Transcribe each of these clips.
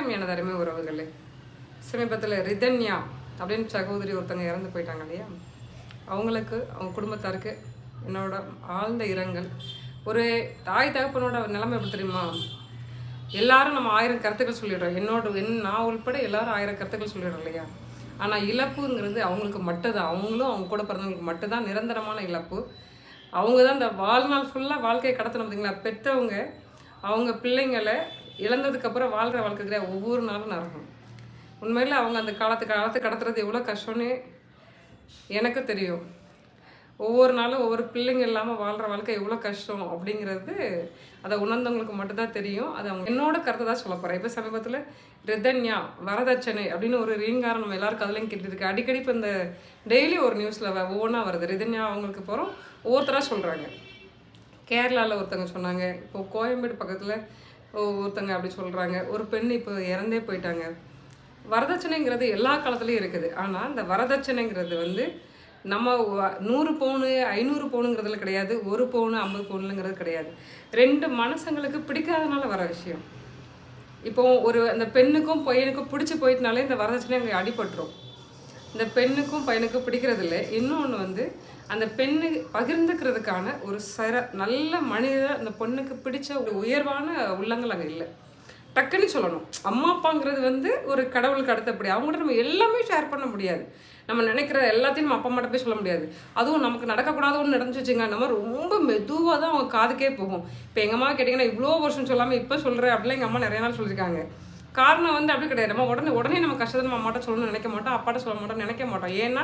வணக்கம் எனது அருமை உறவுகளே. சமீபத்தில் ரிதன்யா அப்படின்னு சகோதரி ஒருத்தங்க இறந்து போயிட்டாங்க இல்லையா? அவங்களுக்கு அவங்க குடும்பத்தாருக்கு என்னோட ஆழ்ந்த இரங்கல். ஒரு தாய் தகப்பனோட நிலைமை எப்படி தெரியுமா? எல்லாரும் நம்ம ஆயிரம் கருத்துக்கள் சொல்லிடுறோம். என்னோட என் நான் உள்பட எல்லாரும் ஆயிரம் கருத்துக்கள் சொல்லிடுறோம் இல்லையா? ஆனால் இழப்புங்கிறது அவங்களுக்கு மட்டும்தான். அவங்களும் அவங்க கூட பிறந்தவங்களுக்கு மட்டும்தான் நிரந்தரமான இழப்பு. அவங்க தான் இந்த வாழ்நாள் ஃபுல்லாக வாழ்க்கையை கடத்தணும் பார்த்தீங்களா? பெற்றவங்க அவங்க பிள்ளைங்களை இழந்ததுக்கப்புறம் வாழ்கிற வாழ்க்கை கிடையாது ஒவ்வொரு நாளும் நரகம். உண்மையில் அவங்க அந்த காலத்து காலத்து கடத்துறது எவ்வளோ கஷ்டம்னு எனக்கு தெரியும். ஒவ்வொரு நாளும் ஒவ்வொரு பிள்ளைங்க இல்லாமல் வாழ்கிற வாழ்க்கை எவ்வளோ கஷ்டம் அப்படிங்கிறது அதை உணர்ந்தவங்களுக்கு மட்டும்தான் தெரியும். அது அவங்க என்னோட கருத்தை தான் சொல்ல போகிறேன் இப்போ சமீபத்தில் ரிதன்யா வரதட்சணை அப்படின்னு ஒரு ரீங்காரம் நம்ம எல்லாருக்கும் அதுலேயும் கேட்டுருக்கு. அடிக்கடி இப்போ இந்த டெய்லி ஒரு நியூஸில் ஒவ்வொன்றா வருது. ரிதன்யா அவங்களுக்கு போகிறோம் ஒவ்வொருத்தராக சொல்கிறாங்க கேரளாவில் ஒருத்தவங்க சொன்னாங்க. இப்போ கோயம்பேடு பக்கத்தில் ஒருத்தங்க அப்படி சொல்கிறாங்க ஒரு பெண் இப்போ இறந்தே போயிட்டாங்க. வரதட்சணைங்கிறது எல்லா காலத்துலேயும் இருக்குது. ஆனால் இந்த வரதட்சணைங்கிறது வந்து நம்ம நூறு பவுனு ஐநூறு பவுனுங்கிறதுல கிடையாது. ஒரு பவுனு ஐம்பது பவுனுங்கிறது கிடையாது. ரெண்டு மனசங்களுக்கு பிடிக்காதனால வர விஷயம். இப்போ ஒரு அந்த பெண்ணுக்கும் பையனுக்கும் பிடிச்சி போயிட்டனாலே இந்த வரதட்சணை அங்கே அடிபட்டுரும். இந்த பெண்ணுக்கும் பையனுக்கும் பிடிக்கிறது இல்லை இன்னொன்று வந்து அந்த பெண்ணு பகிர்ந்துக்கிறதுக்கான ஒரு சர நல்ல மனித அந்த பொண்ணுக்கு பிடிச்ச ஒரு உயர்வான உள்ளங்கள் அங்கே இல்லை. டக்குன்னு சொல்லணும். அம்மா அப்பாங்கிறது வந்து ஒரு கடவுளுக்கு அடுத்தபடி அவங்கள்ட்ட நம்ம எல்லாமே ஷேர் பண்ண முடியாது. நம்ம நினைக்கிற எல்லாத்தையும் நம்ம அப்பா மட்டும் போய் சொல்ல முடியாது. அதுவும் நமக்கு நடக்கக்கூடாது ஒன்று நடந்துச்சு வச்சுங்க நம்ம ரொம்ப மெதுவாக தான் அவங்க காதுக்கே போகும். இப்போ எங்கள் அம்மா கேட்டிங்கன்னா இவ்வளோ வருஷம் சொல்லாமல் இப்போ சொல்கிறேன் அப்படிலாம் எங்கள் அம்மா நிறைய நாள் சொல்லியிருக்காங்க. காரணம் வந்து அப்படி கிடையாது. நம்ம உடனே உடனே நம்ம கஷ்டத்தை நம்ம அம்மாட்ட சொல்லணும்னு நினைக்க மாட்டோம் அப்பாட்ட சொல்ல மாட்டோம் நினைக்க மாட்டோம். ஏன்னா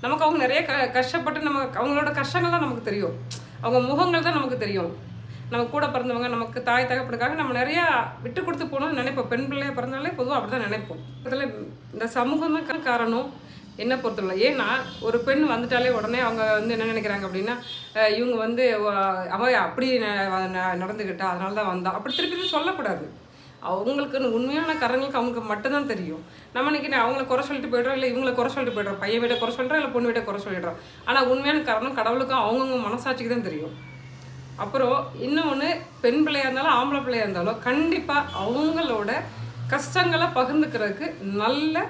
நமக்கு அவங்க நிறைய க கஷ்டப்பட்டு நம்ம அவங்களோட கஷ்டங்கள் தான் நமக்கு தெரியும். அவங்க முகங்கள் தான் நமக்கு தெரியும். நம்ம கூட பிறந்தவங்க நமக்கு தாய் தகப்பனுக்காக நம்ம நிறையா விட்டு கொடுத்து போகணும்னு நினைப்போம். பெண் பிள்ளைய பிறந்தாலே பொதுவாக அப்படி தான் நினைப்போம். அதில் இந்த சமூகம் தான் காரணம். என்ன பொறுத்தவரை ஏன்னா ஒரு பெண் வந்துட்டாலே உடனே அவங்க வந்து என்ன நினைக்கிறாங்க அப்படின்னா இவங்க வந்து அவ அப்படி ந- நடந்துக்கிட்டா அதனால தான் வந்தா. அப்படி திருப்பி சொல்லக்கூடாது. அவங்களுக்குன்னு உண்மையான காரணங்களுக்கு அவங்களுக்கு மட்டும்தான் தெரியும். நம்ம இன்னைக்கு அவங்கள குறை சொல்லிட்டு போய்ட்றோம் இல்லை இவங்கள குறை சொல்லிட்டு போய்ட்றோம் பையன் விட குறை சொல்கிறோம் இல்லை பொண்ணு விட குறை சொல்லிடுறோம். ஆனால் உண்மையான காரணம் கடவுளுக்கும் அவங்கவுங்க மனசாட்சிக்கு தான் தெரியும். அப்புறம் இன்னொன்று பெண் பிள்ளையாக இருந்தாலும் ஆம்பளை பிள்ளையாக இருந்தாலும் கண்டிப்பாக அவங்களோட கஷ்டங்களை பகிர்ந்துக்கிறதுக்கு நல்ல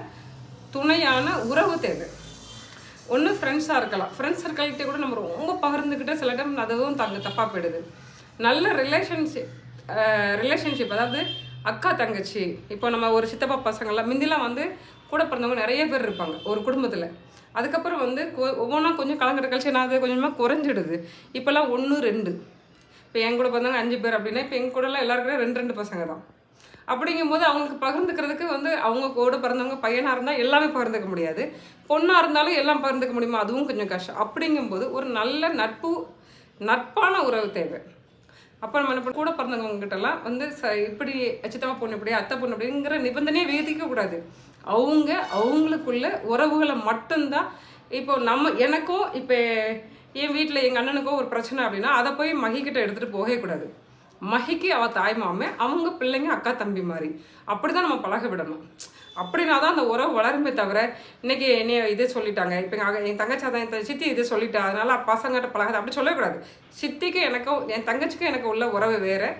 துணையான உறவு தேவை. ஒன்று ஃப்ரெண்ட்ஸாக இருக்கலாம். ஃப்ரெண்ட்ஸ் சர்க்கிள்கிட்ட கூட நம்ம ரொம்ப பகிர்ந்துக்கிட்டு சில டைம் அதுவும் தங்க தப்பாக போயிடுது. நல்ல ரிலேஷன்ஷிப் ரிலேஷன்ஷிப் அதாவது அக்கா தங்கச்சி இப்போ நம்ம ஒரு சித்தப்பா பசங்கள்லாம் முந்திலாம் வந்து கூட பிறந்தவங்க நிறைய பேர் இருப்பாங்க ஒரு குடும்பத்தில். அதுக்கப்புறம் வந்து ஒவ்வொன்றா கொஞ்சம் கலங்கிற கழிச்சு என்ன கொஞ்சமாக குறைஞ்சிடுது. இப்போல்லாம் ஒன்று ரெண்டு. இப்போ என் கூட பிறந்தவங்க அஞ்சு பேர் அப்படின்னா இப்போ எங்கள் கூடலாம் எல்லாருக்குமே ரெண்டு ரெண்டு பசங்க தான். அப்படிங்கும்போது அவங்களுக்கு பகிர்ந்துக்கிறதுக்கு வந்து அவங்க கூட பிறந்தவங்க பையனாக இருந்தால் எல்லாமே பகிர்ந்துக்க முடியாது. பொண்ணாக இருந்தாலும் எல்லாம் பகிர்ந்துக்க முடியுமா? அதுவும் கொஞ்சம் கஷ்டம். அப்படிங்கும்போது ஒரு நல்ல நட்பு நட்பான உறவு தேவை. அப்போ நம்ம என்ன கூட பிறந்தவங்க கிட்டலாம் வந்து ச இப்படி சித்தப்பா பொண்ணு இப்படி அத்தை பொண்ணு அப்படிங்கிற நிபந்தனையை வேதிக்க கூடாது. அவங்க அவங்களுக்குள்ள உறவுகளை மட்டும்தான். இப்போ நம்ம எனக்கும் இப்போ என் வீட்டில் எங்கள் அண்ணனுக்கோ ஒரு பிரச்சனை அப்படின்னா அதை போய் மகிக்கிட்ட எடுத்துகிட்டு போகவே கூடாது. மகிக்கு அவள் தாய் மாமே அவங்க பிள்ளைங்க அக்கா தம்பி மாதிரி. அப்படி தான் நம்ம பழக விடணும். அப்படின்னா தான் அந்த உறவு வளருமே தவிர இன்னைக்கு என்னைய இதே சொல்லிட்டாங்க. இப்போ எங்கள் என் தங்கச்சி அதான் என் சித்தி இதே சொல்லிட்டா அதனால பசங்கிட்ட பழகாது அப்படி சொல்லக்கூடாது. சித்திக்கு எனக்கும் என் தங்கச்சிக்கும் எனக்கு உள்ள உறவு வேறு.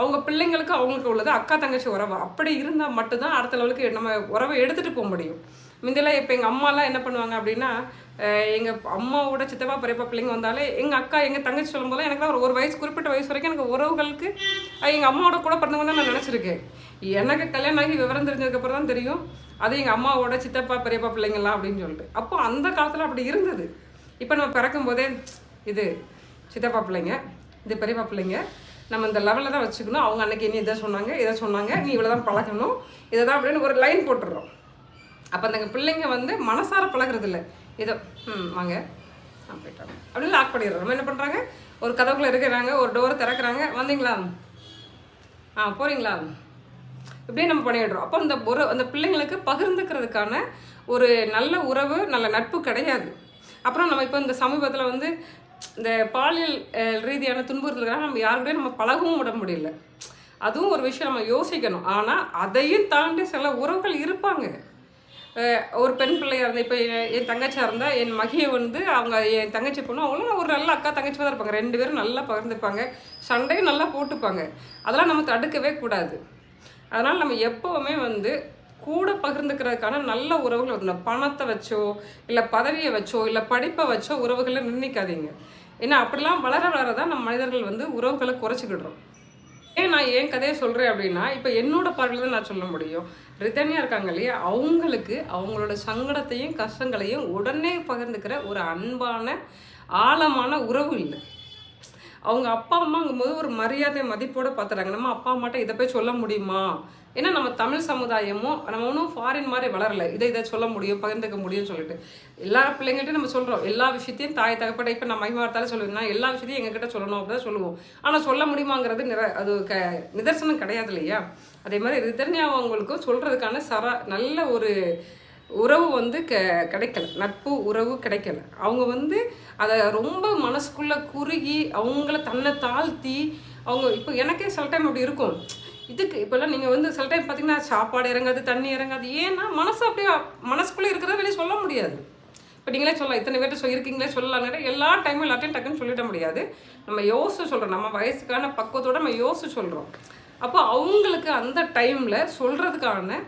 அவங்க பிள்ளைங்களுக்கு அவங்களுக்கு உள்ளது அக்கா தங்கச்சி உறவு. அப்படி இருந்தால் மட்டும்தான் அடுத்த லெவலுக்கு நம்ம உறவை எடுத்துகிட்டு போக முடியும். முந்தியெல்லாம் இப்போ எங்கள் அம்மாலாம் என்ன பண்ணுவாங்க அப்படின்னா எங்கள் அம்மாவோட சித்தப்பா பெரியப்பா பிள்ளைங்க வந்தாலே எங்கள் அக்கா எங்கள் தங்கச்சி சொல்லும் சொல்லும்போது எனக்கு ஒரு ஒரு வயசு குறிப்பிட்ட வயசு வரைக்கும் எனக்கு உறவுகளுக்கு எங்கள் அம்மாவோட கூட பிறந்தவங்க தான் நான் நினச்சிருக்கேன். எனக்கு கல்யாணம் ஆகி விவரம் தெரிஞ்சதுக்கப்புறம் தான் தெரியும் அது எங்கள் அம்மாவோட சித்தப்பா பெரியப்பா பிள்ளைங்களாம் அப்படின்னு சொல்லிட்டு. அப்போ அந்த காலத்தில் அப்படி இருந்தது. இப்போ நம்ம பிறக்கும் போதே இது சித்தப்பா பிள்ளைங்க இது பெரியப்பா பிள்ளைங்க நம்ம இந்த லெவலில் தான் வச்சுக்கணும். அவங்க அன்னைக்கு இனி இதை சொன்னாங்க இதை சொன்னாங்க நீ இவ்வளோ தான் பழகணும். இதை தான் அப்படின்னு ஒரு லைன் போட்டுடுறோம். அப்போ அந்த பிள்ளைங்க வந்து மனசார பழகிறது இல்லை இதோ ம் வாங்க. போயிட்டாங்க அப்படின்னு லாக் பண்ணிடுறோம். நம்ம என்ன பண்ணுறாங்க ஒரு கதவுக்குள்ளே இருக்கிறாங்க ஒரு டோரை திறக்கிறாங்க. வந்தீங்களா? ஆ போகிறீங்களா இப்படியே நம்ம பண்ணிடுறோம். அப்போ அந்த ஒரு அந்த பிள்ளைங்களுக்கு பகிர்ந்துக்கிறதுக்கான ஒரு நல்ல உறவு நல்ல நட்பு கிடையாது. அப்புறம் நம்ம இப்போ இந்த சமீபத்தில் வந்து இந்த பாலியல் ரீதியான துன்புறுத்தல்களாக நம்ம யாருக்கூடயும் நம்ம பழகவும் விட முடியல. அதுவும் ஒரு விஷயம் நம்ம யோசிக்கணும். ஆனால் அதையும் தாண்டி சில உறவுகள் இருப்பாங்க. ஒரு பெண் பிள்ளையாக இருந்தால் இப்போ என் தங்கச்சியாக இருந்தால் என் மகியை வந்து அவங்க என் தங்கச்சி பொண்ணு அவங்களும் ஒரு நல்ல அக்கா தங்கச்சி தான் இருப்பாங்க. ரெண்டு பேரும் நல்லா பகிர்ந்துப்பாங்க. சண்டையும் நல்லா போட்டுப்பாங்க. அதெல்லாம் நம்ம தடுக்கவே கூடாது. அதனால் நம்ம எப்போவுமே வந்து கூட பகிர்ந்துக்கிறதுக்கான நல்ல உறவுகள் இருக்கணும். பணத்தை வச்சோ இல்லை பதவியை வச்சோ இல்லை படிப்பை வச்சோ உறவுகளை நிர்ணயிக்காதீங்க ஏன்னா அப்படிலாம் வளர வளர தான் நம்ம மனிதர்கள் வந்து உறவுகளை குறைச்சிக்கிடுறோம். ஏன் நான் ஏன் கதையை சொல்கிறேன் அப்படின்னா இப்போ என்னோட பார்வையில் தான் நான் சொல்ல முடியும். ரிதன்யா இருக்காங்க இல்லையா? அவங்களுக்கு அவங்களோட சங்கடத்தையும் கஷ்டங்களையும் உடனே பகிர்ந்துக்கிற ஒரு அன்பான ஆழமான உறவு இல்லை. அவங்க அப்பா அம்மாங்கும் போது ஒரு மரியாதை மதிப்போட பார்த்துறாங்க. நம்ம அப்பா அம்மாட்ட இதை போய் சொல்ல முடியுமா? ஏன்னா நம்ம தமிழ் சமுதாயமும் நம்ம ஒன்றும் ஃபாரின் மாதிரி வளரலை. இதை இதை சொல்ல முடியும் பகிர்ந்துக்க முடியும்னு சொல்லிட்டு. எல்லா பிள்ளைங்கள்ட்டையும் நம்ம சொல்கிறோம் எல்லா விஷயத்தையும் தாய் தகப்பட இப்போ நான் மகிமார்த்தாலே சொல்லுவேன் எல்லா விஷயத்தையும் எங்ககிட்ட சொல்லணும் அப்படின்னு சொல்லுவோம். ஆனால் சொல்ல முடியுமாங்கிறது நிற அது க நிதர்சனம் கிடையாது இல்லையா? அதே மாதிரி ரிதன்யா அவங்களுக்கும் சொல்கிறதுக்கான சரா நல்ல ஒரு உறவு வந்து க கிடைக்கல. நட்பு உறவு கிடைக்கல. அவங்க வந்து அதை ரொம்ப மனசுக்குள்ளே குறுகி அவங்கள தன்னை தாழ்த்தி அவங்க இப்போ எனக்கே சில டைம் அப்படி இருக்கும். இதுக்கு இப்போல்லாம் நீங்கள் வந்து சில டைம் பார்த்தீங்கன்னா சாப்பாடு இறங்காது தண்ணி இறங்காது. ஏன்னா மனசு அப்படியே மனசுக்குள்ளே இருக்கிறத வெளியே சொல்ல முடியாது. இப்போ நீங்களே சொல்லலாம் இத்தனை பேர்ட்ட சொல்லியிருக்கீங்களே சொல்லலாங்கிற எல்லா டைமும் எல்லாத்தையும் டக்குன்னு சொல்லிட முடியாது. நம்ம யோசிச்சு சொல்கிறோம் நம்ம வயசுக்கான பக்குவத்தோடு நம்ம யோசிச்சு சொல்கிறோம் அப்போ அவங்களுக்கு அந்த டைமில் சொல்கிறதுக்கான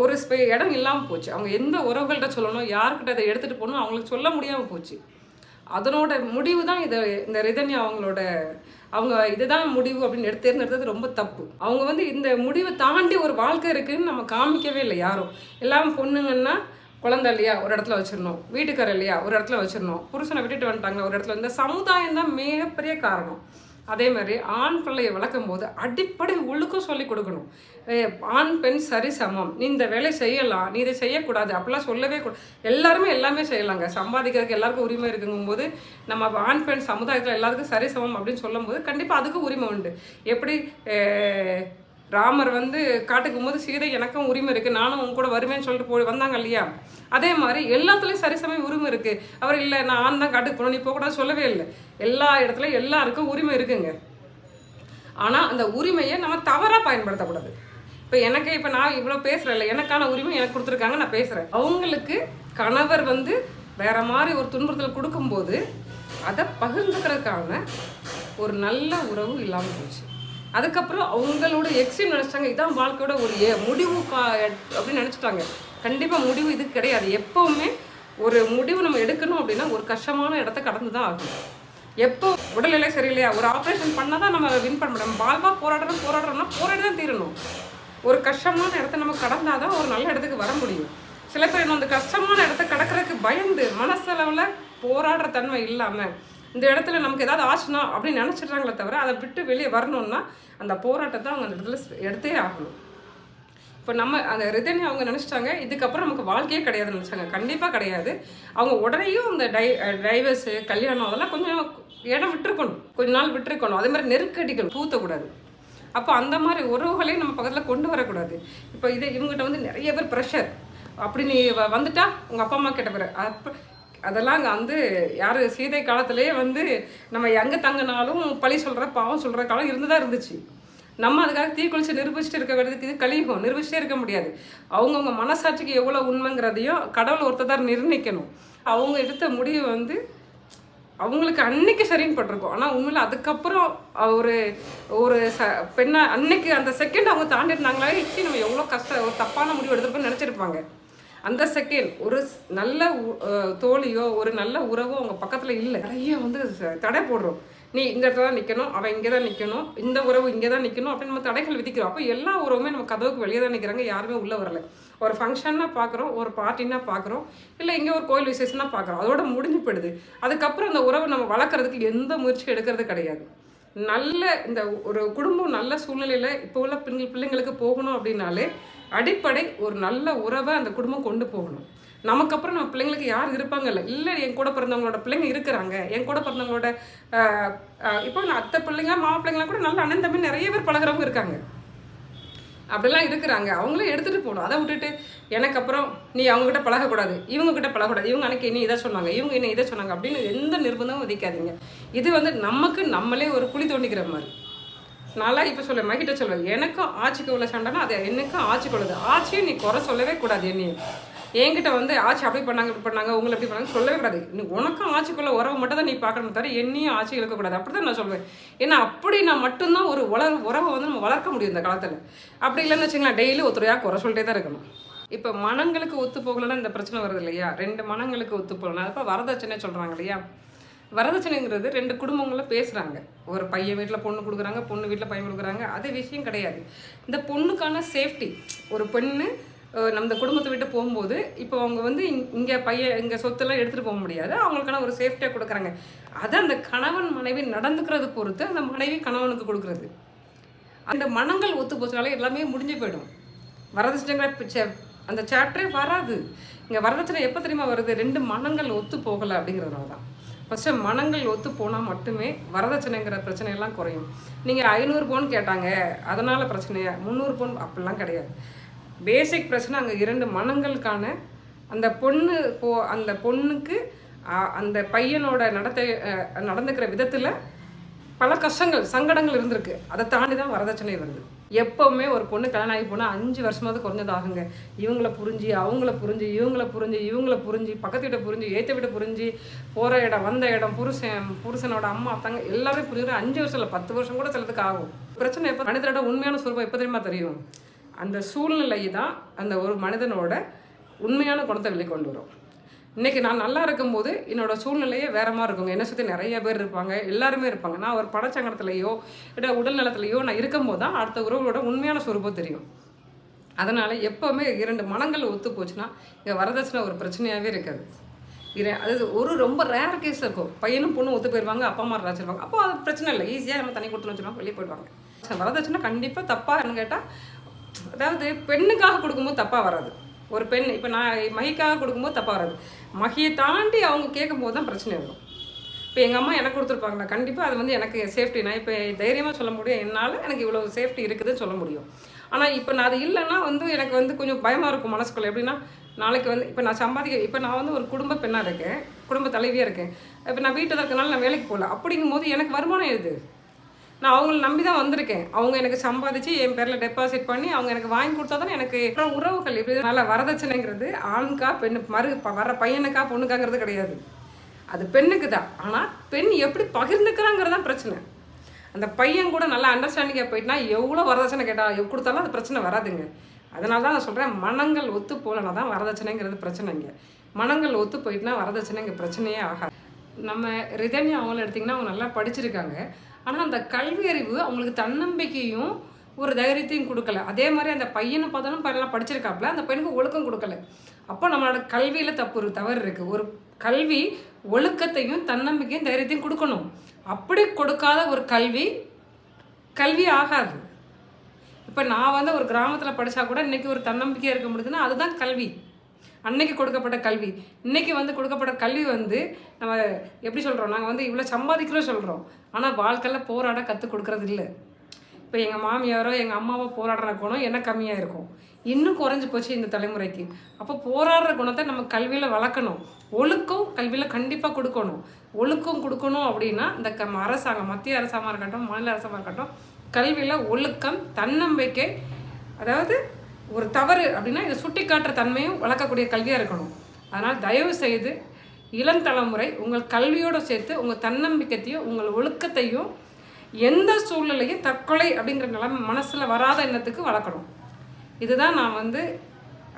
ஒரு ஸ்பே இடம் இல்லாமல் போச்சு. அவங்க எந்த உறவுகள்கிட்ட சொல்லணும் யார்கிட்ட அதை எடுத்துகிட்டு போகணும் அவங்களுக்கு சொல்ல முடியாமல் போச்சு. அதனோட முடிவு தான் இதை இந்த ரிதன்யா அவங்களோட அவங்க இதுதான் முடிவு அப்படின்னு எடுத்து தேர்ந்தெடுத்தது ரொம்ப தப்பு. அவங்க வந்து இந்த முடிவை தாண்டி ஒரு வாழ்க்கை இருக்குன்னு நம்ம காமிக்கவே இல்லை யாரும். எல்லாம் பொண்ணுங்கன்னா குழந்தை இல்லையா ஒரு இடத்துல வச்சிடணும். வீட்டுக்காரர் இல்லையா ஒரு இடத்துல வச்சிடணும். புருஷனை விட்டுட்டு வந்துட்டாங்க ஒரு இடத்துல இந்த சமுதாயம் தான் மிகப்பெரிய காரணம். அதே மாதிரி ஆண் பிள்ளையை வளர்க்கும் போது அடிப்படை உள்ளுக்கும் சொல்லி கொடுக்கணும். ஆண் பெண் சரி சமம். நீ இந்த வேலை செய்யலாம். நீ இதை செய்யக்கூடாது. அப்படிலாம் சொல்லவே கூட எல்லாருமே எல்லாமே செய்யலாங்க. சம்பாதிக்கிறதுக்கு எல்லாருக்கும் உரிமை இருக்குங்கும்போது நம்ம ஆண் பெண் சமுதாயத்தில் எல்லாருக்கும் சரி சமம் அப்படின்னு சொல்லும்போது கண்டிப்பாக அதுக்கு உரிமை உண்டு. எப்படி? ராமர் வந்து காட்டுக்கும் போது சீதை எனக்கும் உரிமை இருக்குது நானும் உன் கூட வருவேன்னு சொல்லிட்டு போய் வந்தாங்க இல்லையா? அதே மாதிரி எல்லாத்துலேயும் சரிசமயம் உரிமை இருக்குது அவர் இல்லை நான் தான் காட்டுக்கு போகணும் நீ போகக்கூடாது சொல்லவே இல்லை. எல்லா இடத்துலையும் எல்லாருக்கும் உரிமை இருக்குங்க. ஆனால் அந்த உரிமையை நம்ம தவறாக பயன்படுத்தக்கூடாது. இப்போ எனக்கு இப்போ நான் இவ்வளோ பேசுகிறேன்ல எனக்கான உரிமை எனக்கு கொடுத்துருக்காங்க நான் பேசுகிறேன் அவங்களுக்கு கணவர் வந்து வேற மாதிரி ஒரு துன்புறுத்தல் கொடுக்கும்போது அதை பகிர்ந்துக்கிறதுக்கான ஒரு நல்ல உறவு இல்லாமல் போச்சு. அதுக்கப்புறம் அவங்களோட எக்ஸ்ட்ரீம் நினச்சிட்டாங்க. இதான் வாழ்க்கையோட ஒரு முடிவு கா அப்படின்னு நினச்சிட்டாங்க. கண்டிப்பாக முடிவு இது கிடையாது. எப்போவுமே ஒரு முடிவு நம்ம எடுக்கணும் அப்படின்னா ஒரு கஷ்டமான இடத்த கடந்து தான் ஆகும் எப்போ உடல்நிலை சரியில்லையா? ஒரு ஆப்ரேஷன் பண்ணால் தான் நம்ம வின் பண்ண முடியும். வாழ்வாக போராடுறோம் போராடுறோம்னா போராடி தான் தீரணும். ஒரு கஷ்டமான இடத்த நம்ம கடந்தால் தான் ஒரு நல்ல இடத்துக்கு வர முடியும். சில பேர் இன்னும் அந்த கஷ்டமான இடத்த கடக்கிறதுக்கு பயந்து மனசளவில் போராடுற தன்மை இல்லாமல் இந்த இடத்துல நமக்கு ஏதாவது ஆச்சுனா அப்படின்னு நினச்சிடுறாங்களே தவிர அதை விட்டு வெளியே வரணும்னா அந்த போராட்டத்தை அவங்க அந்த இடத்துல எடுத்தே ஆகணும். இப்போ நம்ம அந்த ரிதனி அவங்க நினச்சிட்டாங்க இதுக்கப்புறம் நமக்கு வாழ்க்கையே கிடையாதுன்னு நினச்சாங்க. கண்டிப்பாக கிடையாது. அவங்க உடனேயும் அந்த டை டைவர்ஸு கல்யாணம் அதெல்லாம் கொஞ்சம் இடம் விட்டுருக்கணும். கொஞ்ச நாள் விட்டுருக்கணும். அதே மாதிரி நெருக்கடிகள் பூத்தக்கூடாது. அப்போ அந்த மாதிரி உறவுகளையும் நம்ம பக்கத்தில் கொண்டு வரக்கூடாது. இப்போ இது இவங்ககிட்ட வந்து நிறைய பேர் ப்ரெஷர் அப்படி நீ வ- வந்துட்டா உங்கள் அப்பா அம்மா கிட்ட பிறகு. அப்போ அதெல்லாம் அங்கே வந்து யார் சீதை காலத்திலேயே வந்து நம்ம எங்கே தங்கினாலும் பழி சொல்கிற பாவம் சொல்கிற காலம் இருந்து தான் இருந்துச்சு. நம்ம அதுக்காக தீக்குளிச்சு நிரூபிச்சுட்டு இருக்க வேண்டியதுக்கு இது கலியுகம். நிரூபிச்சுட்டே இருக்க முடியாது. அவங்கவுங்க மனசாட்சிக்கு எவ்வளோ உண்மைங்கிறதையும் கடவுள் ஒருத்தர் நிர்ணயிக்கணும். அவங்க எடுத்த முடிவு வந்து அவங்களுக்கு அன்னைக்கு சரின்னு பட்டிருக்கும். ஆனால் உண்மையில் அதுக்கப்புறம் ஒரு ஒரு ச பெண்ணை அன்னைக்கு அந்த செகண்ட் அவங்க தாண்டிருந்தாங்களே இச்சி நம்ம எவ்வளோ கஷ்டம் ஒரு தப்பான முடிவு எடுத்துருப்போம்னு நினச்சிருப்பாங்க. அந்த செகண்ட் ஒரு நல்ல தோழியோ ஒரு நல்ல உறவோ அவங்க பக்கத்தில் இல்லை. நிறைய வந்து தடை போடுறோம். நீ இந்த இடத்துல தான் நிற்கணும் அவன் இங்கே தான் நிற்கணும் இந்த உறவு இங்கே தான் நிற்கணும் அப்படின்னு நம்ம தடைகள் விதிக்கிறோம். அப்போ எல்லா உறவுமே நம்ம கதவுக்கு வெளியே தான் நிற்கிறாங்க யாருமே உள்ளே வரல. ஒரு ஃபங்க்ஷன்னா பார்க்குறோம் ஒரு பார்ட்டின்னா பார்க்குறோம் இல்லை இங்கே ஒரு கோயில் விசேஷம்னா பார்க்குறோம் அதோட முடிஞ்சு போயிடுது. அதுக்கப்புறம் அந்த உறவை நம்ம வளர்க்குறதுக்கு எந்த முயற்சியும் எடுக்கிறது கிடையாது. நல்ல இந்த ஒரு குடும்பம் நல்ல சூழ்நிலையில் இப்போ உள்ள பிள்ளை பிள்ளைங்களுக்கு போகணும் அப்படின்னாலே அடிப்படை ஒரு நல்ல உறவை அந்த குடும்பம் கொண்டு போகணும். நமக்கு அப்புறம் நம்ம பிள்ளைங்களுக்கு யார் இருப்பாங்கல்ல? இல்லை என் கூட பிறந்தவங்களோட பிள்ளைங்க இருக்கிறாங்க. என் கூட பிறந்தவங்களோட இப்போ நான் அத்தை பிள்ளைங்க மாமா பிள்ளைங்களாம் கூட நல்ல அண்ணன் தம்பி நிறைய பேர் பழகுறவங்க இருக்காங்க. அப்படிலாம் இருக்கிறாங்க. அவங்களும் எடுத்துகிட்டு போகணும். அதை விட்டுட்டு எனக்கு அப்புறம் நீ அவங்ககிட்ட பழகக்கூடாது. இவங்ககிட்ட பழகக்கூடாது. இவங்க அன்னைக்கு என்ன இதை சொன்னாங்க? இவங்க என்ன இதை சொன்னாங்க? அப்படின்னு எந்த நிர்பந்தமும் விதிக்காதீங்க. இது வந்து நமக்கு நம்மளே ஒரு குழி தோண்டிக்கிற மாதிரி. நான்லாம் இப்போ சொல்ல மகிட்ட சொல்லுவேன் எனக்கும் ஆட்சிக்கு உள்ள சண்டைனா அது எனக்கும் ஆட்சிக்கு உள்ளது ஆட்சியும் நீ குறை சொல்லவே கூடாது என்னையும் என்கிட்ட வந்து ஆட்சி அப்படி பண்ணாங்க இப்படி பண்ணாங்க உங்களை எப்படி பண்ணாங்க சொல்லவே கூடாது. நீ உனக்கும் ஆட்சிக்குள்ள உறவு மட்டும் தான் நீ பார்க்கணும் தவிர என்னையும் ஆட்சி இழக்கக்கூடாது அப்படி தான் நான் சொல்லுவேன் ஏன்னா அப்படி நான் மட்டும்தான் ஒரு வளர் உறவை வந்து நம்ம வளர்க்க முடியும் இந்த காலத்தில். அப்படி இல்லைன்னு வச்சுங்களேன் டெய்லி ஒருத்தரையாக குறை சொல்லிட்டே தான் இருக்கணும். இப்போ மனங்களுக்கு ஒத்து போகலைன்னா இந்த பிரச்சனை வருது இல்லையா? ரெண்டு மனங்களுக்கு ஒத்து போகலாம் அப்போ வரதட்சணை சொல்கிறாங்க இல்லையா? வரதட்சணைங்கிறது ரெண்டு குடும்பங்களும் பேசுகிறாங்க ஒரு பையன் வீட்டில் பொண்ணு கொடுக்குறாங்க பொண்ணு வீட்டில் பையன் கொடுக்குறாங்க. அது விஷயம் கிடையாது. இந்த பொண்ணுக்கான சேஃப்டி ஒரு பெண்ணு நம்ம குடும்பத்தை விட்டு போகும்போது இப்போ அவங்க வந்து இங்கே பையன் இங்கே சொத்தெல்லாம் எடுத்துகிட்டு போக முடியாது. அவங்களுக்கான ஒரு சேஃப்டியாக கொடுக்குறாங்க. அதை அந்த கணவன் மனைவி நடந்துக்கிறது பொறுத்து அந்த மனைவி கணவனுக்கு கொடுக்குறது. அந்த மனங்கள் ஒத்து போச்சுனாலே எல்லாமே முடிஞ்சு போயிடும். வரதட்சணைங்கிற அந்த சாப்டரே வராது. இங்கே வரதட்சணை எப்போ தெரியுமா வருது? ரெண்டு மனங்கள் ஒத்து போகலை அப்படிங்கிறதுனால தான். ஃபஸ்ட்டு மனங்கள் ஒத்து போனால் மட்டுமே வரதட்சணைங்கிற பிரச்சனையெல்லாம் குறையும். நீங்கள் ஐநூறு பவுன் கேட்டாங்க. அதனால் பிரச்சனையா? முந்நூறு பவுன் அப்படிலாம் கிடையாது. பேசிக் பிரச்சனை அங்கே இரண்டு மனங்களுக்கான அந்த பொண்ணு போ அந்த பொண்ணுக்கு அந்த பையனோட நடத்தை நடந்துக்கிற விதத்தில் பல கஷ்டங்கள் சங்கடங்கள் இருந்திருக்கு. அதை தாண்டி தான் வரதட்சணை வருது. எப்போவுமே ஒரு பொண்ணு கல்யாணம் ஆகி போனால் அஞ்சு வருஷமாவது குறைஞ்சது ஆகுங்க இவங்கள புரிஞ்சு அவங்கள புரிஞ்சு இவங்கள புரிஞ்சு இவங்கள புரிஞ்சு பக்கத்து வீட்டை புரிஞ்சு ஏற்ற வீட்டை புரிஞ்சு போகிற இடம் வந்த இடம் புருஷன் புருஷனோட அம்மா தங்க எல்லாமே புரிஞ்சுக்கிற அஞ்சு வருஷம் இல்லை பத்து வருஷம் கூட சிலதுக்கு ஆகும். பிரச்சனை எப்போ மனிதனோட உண்மையான சுரூபம் எப்போ தெரியுமா தெரியும்? அந்த சூழ்நிலை தான் அந்த ஒரு மனிதனோட உண்மையான குணத்தை வெளிக்கொண்டு வரும். இன்னைக்கு நான் நல்லா இருக்கும்போது என்னோட சூழ்நிலையே வேற மாதிரி இருக்குங்க. என்னை சுற்றி நிறைய பேர் இருப்பாங்க எல்லாருமே இருப்பாங்க. நான் ஒரு படச்சங்கடத்துலையோ இல்லை உடல் நலத்துலையோ நான் இருக்கும்போது தான் அடுத்த உறவுகளோட உண்மையான சுரூபம் தெரியும். அதனால் எப்போவுமே இரண்டு மனங்கள் ஒத்து போச்சுன்னா இங்கே வரதட்சணை ஒரு பிரச்சனையாகவே இருக்காது. இரு அது ஒரு ரொம்ப ரேர் கேஸ் இருக்கும். பையனும் பொண்ணும் ஒத்து போயிடுவாங்க அப்பா அம்மா ராச்சிருவாங்க அப்போ அது பிரச்சனை இல்லை. ஈஸியாக நம்ம தனி கொடுத்துன்னு வச்சுருவாங்க வெளியே போயிடுவாங்க. வரதட்சணை கண்டிப்பாக தப்பாக கேட்டால் அதாவது பெண்ணுக்காக கொடுக்கும்போது தப்பாக வராது. ஒரு பெண் இப்போ நான் மகிக்காக கொடுக்கும்போது தப்பாக வராது. மகியை தாண்டி அவங்க கேட்கும் போது தான் பிரச்சனை வரும். இப்போ எங்கள் அம்மா எனக்கு கொடுத்துருப்பாங்களா? கண்டிப்பாக அது வந்து எனக்கு சேஃப்டி நான் இப்போ தைரியமாக சொல்ல முடியும். என்னால் எனக்கு இவ்வளோ சேஃப்டி இருக்குதுன்னு சொல்ல முடியும். ஆனால் இப்போ நான் அது இல்லைன்னா வந்து எனக்கு வந்து கொஞ்சம் பயமாக இருக்கும் மனசுக்குள்ள. எப்படின்னா நாளைக்கு வந்து இப்போ நான் சம்பாதிக்க இப்போ நான் வந்து ஒரு குடும்ப பெண்ணாக இருக்கேன். குடும்ப தலைவியாக இருக்கேன். இப்போ நான் வீட்டில் இருக்கனால நான் வேலைக்கு போகல. அப்படிங்கும்போது எனக்கு வருமானம் எது? நான் அவங்கள நம்பி தான் வந்திருக்கேன். அவங்க எனக்கு சம்பாதிச்சு என் பேரில் டெபாசிட் பண்ணி அவங்க எனக்கு வாங்கி கொடுத்தா தான் எனக்கு அப்புறம் உறவுகள். இப்படி நல்ல வரதட்சணைங்கிறது ஆணுக்கா பெண்ணு மறு வர பையனுக்கா பொண்ணுக்காங்கிறது கிடையாது. அது பெண்ணுக்கு தான் ஆனால் பெண் எப்படி பகிர்ந்துக்கிறாங்கிறது தான் பிரச்சனை. அந்த பையன் கூட நல்லா அண்டர்ஸ்டாண்டிங்காக போயிட்டுனா எவ்வளோ வரதட்சணை கேட்டால் கொடுத்தாலும் அது பிரச்சனை வராதுங்க. அதனால தான் நான் சொல்கிறேன் மனங்கள் ஒத்து போகலனா தான் வரதட்சணைங்கிறது பிரச்சனைங்க. மனங்கள் ஒத்து போயிட்டுனா வரதட்சணைங்க பிரச்சனையே ஆகாது. நம்ம ரிதன்யா அவங்கள எடுத்திங்கன்னா அவங்க நல்லா படிச்சிருக்காங்க. ஆனால் அந்த கல்வி அறிவு அவங்களுக்கு தன்னம்பிக்கையும் ஒரு தைரியத்தையும் கொடுக்கல. அதே மாதிரி அந்த பையனை பார்த்தாலும் பையனெல்லாம் படிச்சிருக்காப்புல அந்த பையனுக்கு ஒழுக்கம் கொடுக்கல. அப்போ நம்மளோட கல்வியில் தப்பு ஒரு தவறு இருக்குது ஒரு கல்வி ஒழுக்கத்தையும் தன்னம்பிக்கையும் தைரியத்தையும் கொடுக்கணும். அப்படி கொடுக்காத ஒரு கல்வி கல்வி ஆகாது. இப்போ நான் வந்து ஒரு கிராமத்தில் படித்தா கூட இன்றைக்கி ஒரு தன்னம்பிக்கையாக இருக்க முடியுதுன்னா அதுதான் கல்வி. அன்னைக்கு கொடுக்கப்பட்ட கல்வி. இன்னைக்கு வந்து கொடுக்கப்பட்ட கல்வி வந்து நம்ம எப்படி சொல்கிறோம் நாங்கள் வந்து இவ்வளோ சம்பாதிக்கிறோம் சொல்கிறோம் ஆனால் வாழ்க்கையில் போராட கற்றுக் கொடுக்கறது இல்லை. இப்போ எங்கள் மாமியாரோ எங்கள் அம்மாவோ போராடுற குணம் என்ன கம்மியாக இருக்கும். இன்னும் குறைஞ்சி போச்சு இந்த தலைமுறைக்கு. அப்போ போராடுற குணத்தை நம்ம கல்வியில் வளர்க்கணும். ஒழுக்கம் கல்வியில் கண்டிப்பாக கொடுக்கணும். ஒழுக்கம் கொடுக்கணும் அப்படின்னா இந்த க அரசாங்கம் மத்திய அரசாங்கமாக இருக்கட்டும் மாநில அரசாங்கமாக இருக்கட்டும் கல்வியில் ஒழுக்கம் தன்னம்பிக்கை அதாவது ஒரு தவறு அப்படின்னா இதை சுட்டி காட்டுற தன்மையும் வளர்க்கக்கூடிய கல்வியாக இருக்கணும். அதனால் தயவு செய்து இளம் தலைமுறை உங்கள் கல்வியோடு சேர்த்து உங்கள் தன்னம்பிக்கையத்தையும் உங்கள் ஒழுக்கத்தையும் எந்த சூழ்நிலையும் தற்கொலை அப்படிங்கிற நிலைமை மனசில் வராத எண்ணத்துக்கு வளர்க்கணும். இதுதான் நான் வந்து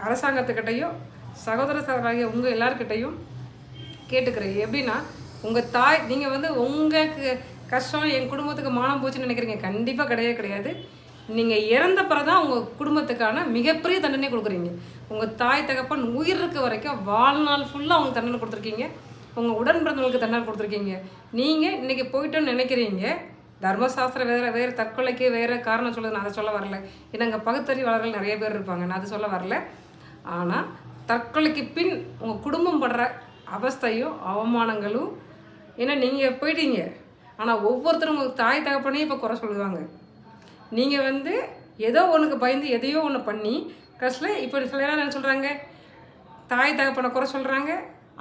அரசாங்கத்துக்கிட்டையும் சகோதர சகோதராகிய உங்கள் எல்லாருக்கிட்டையும் கேட்டுக்கிறேன். எப்படின்னா உங்கள் தாய் நீங்கள் வந்து உங்களுக்கு கஷ்டம் என் குடும்பத்துக்கு மானம் போச்சுன்னு நினைக்கிறீங்க. கண்டிப்பாக கிடையவே கிடையாது. நீங்கள் இறந்த பிறகு தான் உங்கள் குடும்பத்துக்கான மிகப்பெரிய தண்டனை கொடுக்குறீங்க. உங்கள் தாய் தகப்பன் உயிர் இருக்க வரைக்கும் வாழ்நாள் ஃபுல்லாக அவங்க தண்டனை கொடுத்துருக்கீங்க. உங்கள் உடன் பிறந்தவங்களுக்கு தண்டனை கொடுத்துருக்கீங்க. நீங்கள் இன்றைக்கி போயிட்டோன்னு நினைக்கிறீங்க. தர்மசாஸ்திரம் வேறு வேறு தற்கொலைக்கு வேறு காரணம் சொல்லுது. நான் அதை சொல்ல வரல. ஏன்னா அங்கே பகுத்தறிவாளர்கள் நிறைய பேர் இருப்பாங்க. நான் அதை சொல்ல வரல. ஆனால் தற்கொலைக்கு பின் உங்கள் குடும்பம் படுற அவஸ்தையும் அவமானங்களும் ஏன்னா நீங்கள் போயிட்டீங்க. ஆனால் ஒவ்வொருத்தரும் உங்கள் தாய் தகப்பனையும் இப்போ குறை சொல்லுவாங்க. நீங்கள் வந்து ஏதோ ஒன்றுக்கு பயந்து எதையோ ஒன்று பண்ணி கடைசியில் இப்போ சில நேரம் என்ன சொல்கிறாங்க தாய் தகப்பனை குறை சொல்கிறாங்க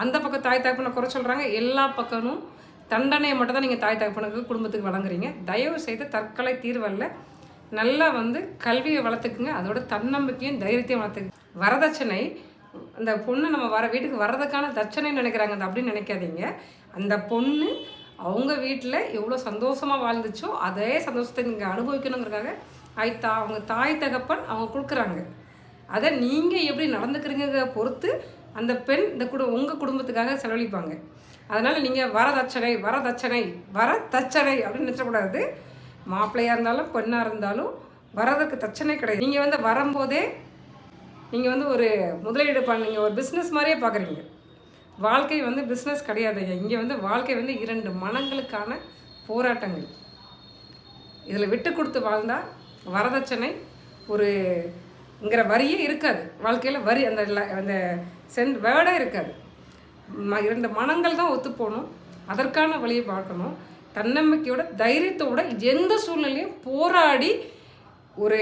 அந்த பக்கம் தாய் தகப்பனை குறை சொல்கிறாங்க எல்லா பக்கமும் தண்டனையை மட்டும் தான் நீங்கள் தாய் தகப்பனுக்கு குடும்பத்துக்கு வழங்குறீங்க. தயவு செய்து தற்கொலை தீர்வல்ல நல்லா வந்து கல்வியை வளர்த்துக்குங்க. அதோட தன்னம்பிக்கையும் தைரியத்தையும் வளர்த்துக்கு வரதட்சணை அந்த பொண்ணு நம்ம வர வீட்டுக்கு வர்றதுக்கான தட்சணைன்னு நினைக்கிறாங்க. அந்த அப்படின்னு நினைக்காதீங்க. அந்த பொண்ணு அவங்க வீட்டில் எவ்வளோ சந்தோஷமாக வாழ்ந்துச்சோ அதே சந்தோஷத்தை நீங்கள் அனுபவிக்கணுங்கிறதுக்காக ஆய் தா அவங்க தாய் தகப்பன் அவங்க கொடுக்குறாங்க. அதை நீங்கள் எப்படி நடந்துக்கிறீங்க பொறுத்து அந்த பெண் இந்த குடு உங்கள் குடும்பத்துக்காக செலவழிப்பாங்க. அதனால் நீங்கள் வரதட்சணை வரதட்சணை வரதட்சணை அப்படின்னு நினச்சக்கூடாது மாப்பிள்ளையாக இருந்தாலும் பெண்ணாக இருந்தாலும் வரதற்கு தச்சனை கிடையாது. நீங்கள் வந்து வரும்போதே நீங்கள் வந்து ஒரு முதலீடு பண்ணீங்க ஒரு பிஸ்னஸ் மாதிரியே பார்க்குறீங்க வாழ்க்கை வந்து பிஸ்னஸ் கிடையாது இங்கே வந்து வாழ்க்கை வந்து இரண்டு மனங்களுக்கான போராட்டங்கள். இதில் விட்டு கொடுத்து வாழ்ந்தால் வரதட்சணை ஒருங்கிற வரியே இருக்காது. வாழ்க்கையில் வரி அந்த அந்த சென் வேர்டே இருக்காது. ம இரண்டு மனங்கள் தான் ஒத்துப்போகணும் அதற்கான வழியை பார்க்கணும். தன்னம்பிக்கையோட தைரியத்தோட எந்த சூழ்நிலையும் போராடி ஒரு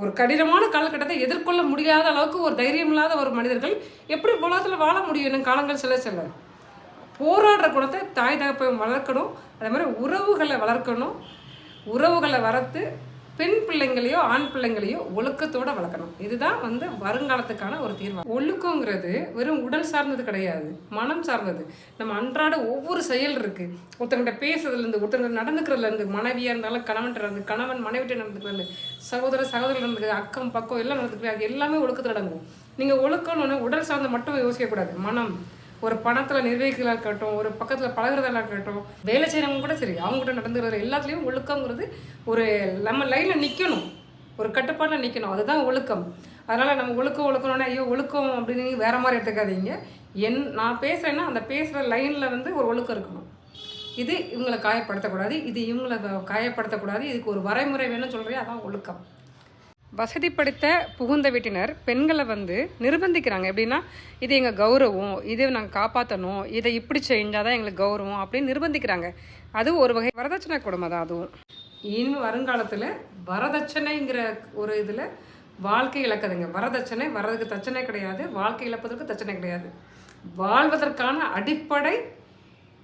ஒரு கடினமான காலகட்டத்தை எதிர்கொள்ள முடியாத அளவுக்கு ஒரு தைரியம் இல்லாத ஒரு மனிதர்கள் எப்படி உலகத்தில் வாழ முடியும் இன்னும் காலங்கள் சில சில போராடுற குணத்தை தாய் தகப்பையும் வளர்க்கணும். அதே மாதிரி உறவுகளை வளர்க்கணும். உறவுகளை வளர்த்து பெண் பிள்ளைங்களையோ ஆண் பிள்ளைங்களையோ ஒழுக்கத்தோட வளர்க்கணும். இதுதான் வந்து வருங்காலத்துக்கான ஒரு தீர்வு ஒழுக்கங்கிறது வெறும் உடல் சார்ந்தது கிடையாது மனம் சார்ந்தது. நம்ம அன்றாட ஒவ்வொரு செயல் இருக்கு. ஒருத்தங்கிட்ட பேசுறதுலேருந்து ஒருத்தங்க நடந்துக்கிறதுலேருந்து மனைவியாக இருந்தாலும் கணவன் இருந்து கணவன் மனைவிட்ட நடந்துக்கிறது சகோதர சகோதரர் நடந்துக்கிறது அக்கம் பக்கம் எல்லாம் நடந்துக்கிறது அது எல்லாமே ஒழுக்கத்தில் அடங்கும். நீங்கள் ஒழுக்கம்னு உடல் சார்ந்த மட்டும் யோசிக்கக்கூடாது. மனம். ஒரு பணத்தில் நிர்வகிக்கிறதா இருக்கட்டும் ஒரு பக்கத்தில் பழகிறதா இருக்கட்டும் வேலை செய்கிறவங்க கூட சரி அவங்ககிட்ட நடந்துக்கிறது எல்லாத்துலேயும் ஒழுக்கங்கிறது ஒரு நம்ம லைனில் நிற்கணும் ஒரு கட்டுப்பாட்டில் நிற்கணும் அதுதான் ஒழுக்கம். அதனால் நம்ம ஒழுக்கம் ஒழுக்கணும்னா ஐயோ ஒழுக்கம் அப்படின்னு வேறு மாதிரி எடுத்துக்காதீங்க. என் நான் பேசுகிறேன்னா அந்த பேசுகிற லைனில் வந்து ஒரு ஒழுக்கம் இருக்கணும். இது இவங்களை காயப்படுத்தக்கூடாது. இது இவங்களை காயப்படுத்தக்கூடாது. இதுக்கு ஒரு வரைமுறை வேணும்னு சொல்கிறேன் அதான் ஒழுக்கம். வசதி படைத்த புகுந்த வீட்டினர் பெண்களை வந்து நிர்பந்திக்கிறாங்க. எப்படின்னா இது எங்கள் கௌரவம் இது நாங்கள் காப்பாற்றணும் இதை இப்படி செஞ்சால் தான் எங்களுக்கு கௌரவம் அப்படின்னு நிர்பந்திக்கிறாங்க. அது ஒரு வகை வரதட்சணை கொடுமை தான் அதுவும். இன்னும் வருங்காலத்தில் வரதட்சணைங்கிற ஒரு இதில் வாழ்க்கை இழக்குதுங்க. வரதட்சணை வரதுக்கு தச்சனை கிடையாது வாழ்க்கை இழப்பதற்கு தச்சனை கிடையாது. வாழ்வதற்கான அடிப்படை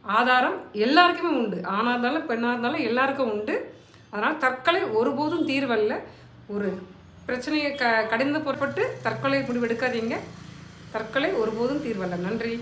ஆதாரம் எல்லாருக்குமே உண்டு. ஆணாக இருந்தாலும் பெண்ணாக இருந்தாலும் எல்லாருக்கும் உண்டு. அதனால் தற்கொலை ஒருபோதும் தீர்வல்ல ஒரு பிரச்சனையை க கடிந்து புறப்பட்டு தற்கொலை முடிவெடுக்காதீங்க. தற்கொலை ஒருபோதும் தீர்வல்ல. நன்றி.